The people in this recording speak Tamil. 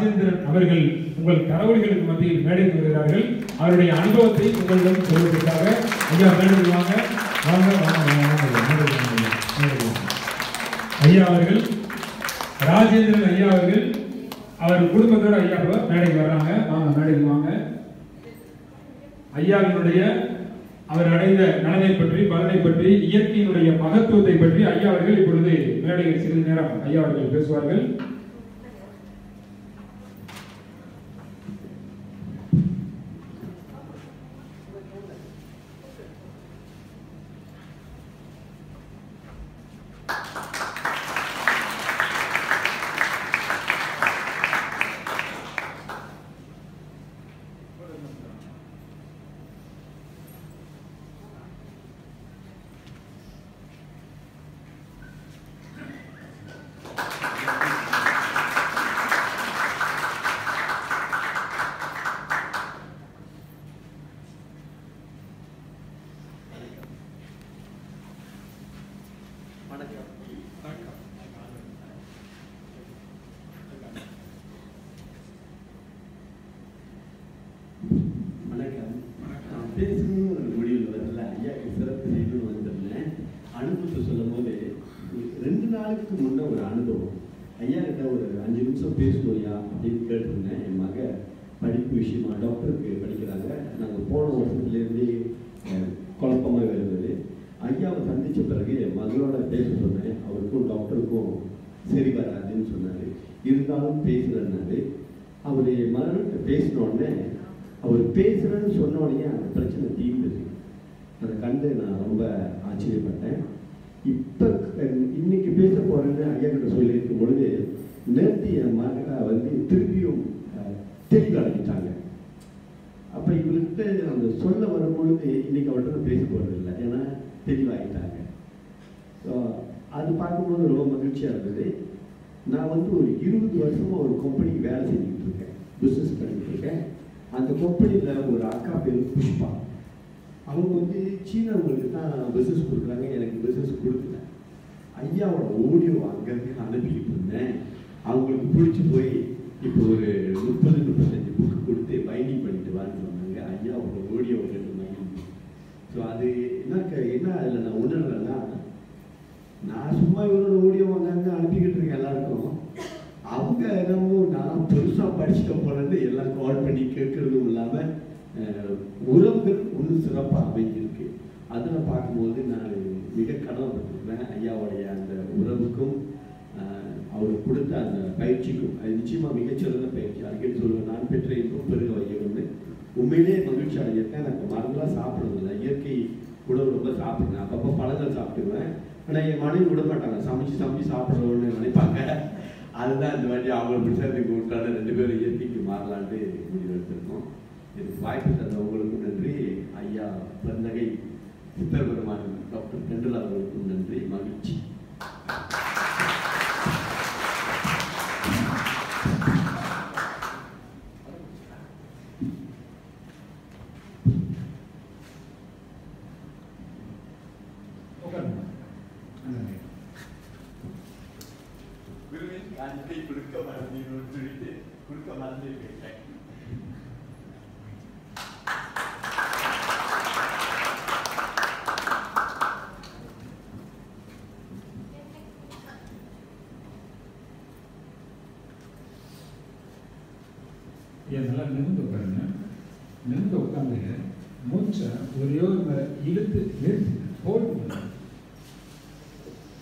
ராஜேந்திரன் அவர்கள் உங்கள் கரவொலிகளுக்கு மத்தியில் மேடைக்கு வருகிறார்கள் அவருடைய அனுபவத்தை உங்களிடம் சொல்வதற்காக ஐயா மேடைக்கு வாங்க வாங்க வாங்க ஐயா அவர்கள் ராஜேந்திரன் ஐயா அவர்கள் அவர் குடும்பத்தோட ஐயா மேடைக்கு வர்றாங்க வாங்க மேடைக்கு வாங்க ஐயாவினுடைய அவர் அடைந்த நலனை பற்றி பலனை பற்றி இயற்கையினுடைய மகத்துவத்தை பற்றி ஐயா அவர்கள் இப்பொழுது மேடையில் சிறிது நேரம் ஐயா அவர்கள் பேசுவார்கள் பேசணும்னு ஒரு முடிவில் வரல ஐயாக்கு சிறப்பு செய்யணும்னு வந்திருந்தேன் அனுபவத்தை சொல்லும் போது ரெண்டு நாளுக்கு முன்ன ஒரு அனுபவம் ஐயா கிட்ட ஒரு அஞ்சு நிமிஷம் பேசணும் ஐயா அப்படின்னு கேட்டிருந்தேன் என் மக படிப்பு விஷயமா டாக்டருக்கு படிக்கிறாங்க நாங்கள் போன வருஷத்துலேருந்தே குழப்பமாக இருந்தது ஐயாவை சந்தித்த பிறகு என் மகளோட பேச சொன்னேன் அவருக்கும் டாக்டருக்கும் சரி வராதுன்னு சொன்னார் இருந்தாலும் பேசுகிறேன்னாரு அவர் மகன்கிட்ட பேசின உடனே அவர் பேசுகிறேன்னு சொன்ன உடனே அந்த பிரச்சனை தீர்ந்தது அதை கண்டு நான் ரொம்ப ஆச்சரியப்பட்டேன் இப்போ இன்னைக்கு பேச போறேன்னு ஐயா கிட்ட சொல்லியிருக்கும் பொழுது நேற்று என் வந்து திருப்பியும் அஹ், தெளிவடைஞ்சிட்டாங்க அப்போ இவர்கிட்ட அந்த சொல்ல வரும்பொழுது இன்னைக்கு அவர்கிட்ட பேச போகிறது இல்லை ஏன்னா தெளிவாகிட்டாங்க ஸோ அது பார்க்கும்போது ரொம்ப மகிழ்ச்சியாக இருந்தது. நான் வந்து ஒரு இருபது வருஷமாக ஒரு கம்பெனிக்கு வேலை செஞ்சுக்கிட்டு இருக்கேன். பிஸ்னஸ் பண்ணிட்டு இருக்கேன். அந்த கம்பெனியில் ஒரு அக்கா பேர் புஷ்பா. அவங்க வந்து சீனவங்களுக்கு தான் பிஸ்னஸ் கொடுக்குறாங்க. எனக்கு பிஸ்னஸ் கொடுக்கல. ஐயாவோட ஓடியோ அங்கங்கே அனுப்பிக்கிட்டு இருந்தேன் அவங்களுக்கு பிடிச்சி போய் இப்போ ஒரு முப்பது முப்பத்தஞ்சு புக்கு கொடுத்து பைண்டிங் பண்ணிட்டு வான்னு சொன்னாங்க. ஐயாவோட ஓடியோ ரெண்டு மைண்ட் ஸோ அது என்ன க- என்ன அதில் நான் உணர்றேன்னா நான் சும்மா இவரோட ஓடியோ அங்கங்கே அனுப்பிக்கிட்டு இருக்கேன் எல்லாருக்கும். அவங்க என்னமோ நான் பெருசாக படிச்சுட்டேன் போனது எல்லாம் கால் பண்ணி கேட்கறதும் இல்லாமல் உறவுகள் ஒன்றும் சிறப்பாக அமைஞ்சிருக்கு. அதில் பார்க்கும்போது நான் மிக கடமைப்பட்டிருக்கிறேன் ஐயாவுடைய அந்த உறவுக்கும் அவர் கொடுத்த அந்த பயிற்சிக்கும் அது நிச்சயமாக மிகச்சிறந்த பயிற்சி. அடிக்கடி சொல்லுவேன் நான் பெற்ற இன்பம் பெருக வைக்கணும்னு உண்மையிலே மகிழ்ச்சி அடைஞ்சிருக்கேன். எனக்கு மருந்தெல்லாம் சாப்பிடுறதில்ல. இயற்கை உணவு ரொம்ப சாப்பிடுவேன். அப்பப்போ பழங்கள் சாப்பிடுவேன். ஆனால் என் மனைவி விட மாட்டாங்க. சமைச்சு சமைச்சு சாப்பிடணும்னு நினைப்பாங்க. அதுதான் இந்த மாதிரி அவங்களை பிடிச்சதுக்கு உண்டான ரெண்டு பேரும் இயற்கைக்கு மாறலான்ட்டு முடிவு எடுத்திருக்கோம். எனக்கு வாய்ப்பு தந்த நன்றி. ஐயா பெருந்தகை சித்தர் பெருமான் டாக்டர் தென்றல் அவர்களுக்கும் நன்றி மகிழ்ச்சி உட்காருங்க. குருவின் காணிக்கை கொடுக்க மறந்தீர்கள் சொல்லிட்டு கொடுக்க மறந்து கேட்டேன் இதெல்லாம் நிமிந்து உட்காருங்க. நிமிந்து உட்காந்து மூச்சை ஒரே ஒரு முறை இழுத்து நிறுத்து